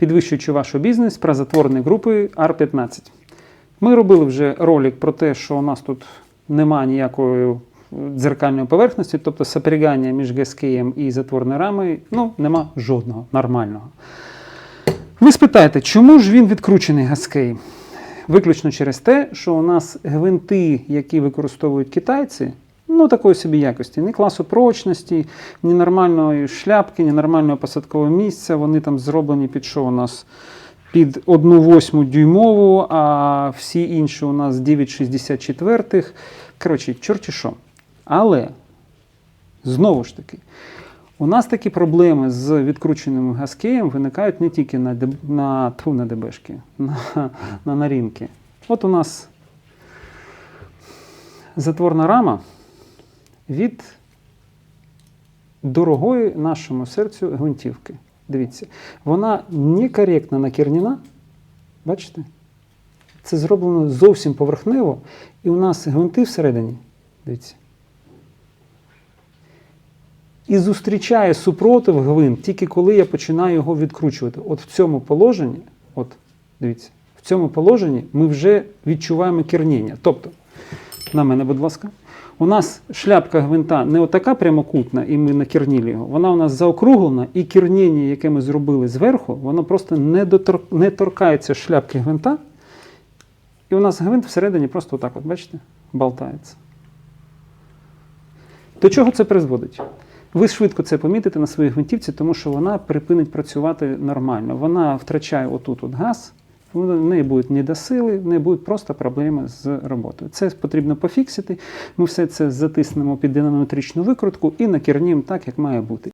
підвищуючи ваш бізнес про затворені групи R15. Ми робили вже ролик про те, що у нас тут немає ніякої дзеркальної поверхності, тобто сопрягання між ГСКМ і затворною рамою, ну, нема жодного нормального. Ви спитаєте, чому ж він відкручений гаскей? Виключно через те, що у нас гвинти, які використовують китайці, ну такої собі якості, ні класу прочності, ні нормальної шляпки, ні нормального посадкового місця. Вони там зроблені під що у нас? Під 1,8 дюймову, а всі інші у нас 9,64. Коротше, чорті що. Але знову ж таки, у нас такі проблеми з відкрученим гаскеєм виникають не тільки на, деб- на, тьфу, на ДБшки, на, на нарінки. От у нас затворна рама від дорогої нашому серцю гвинтівки. Дивіться, вона некоректно накернена. Бачите? Це зроблено зовсім поверхнево, і у нас гвинти всередині. Дивіться. І зустрічає супротив гвинт тільки коли я починаю його відкручувати. От в цьому положенні, от дивіться, в цьому положенні ми вже відчуваємо керніння. Тобто, на мене, будь ласка, у нас шляпка гвинта не отака прямокутна, і ми накерніли його. Вона у нас заокруглена, і керніння, яке ми зробили зверху, воно просто не, дотор... не торкається шляпки гвинта. І у нас гвинт всередині просто отак, от, бачите, болтається. До чого це призводить? Ви швидко це помітите на своїй гвинтівці, тому що вона припинить працювати нормально. Вона втрачає отут от газ, в неї будуть недосили, в неї будуть просто проблеми з роботою. Це потрібно пофіксити. Ми все це затиснемо під динамометричну викрутку і накернімо так, як має бути.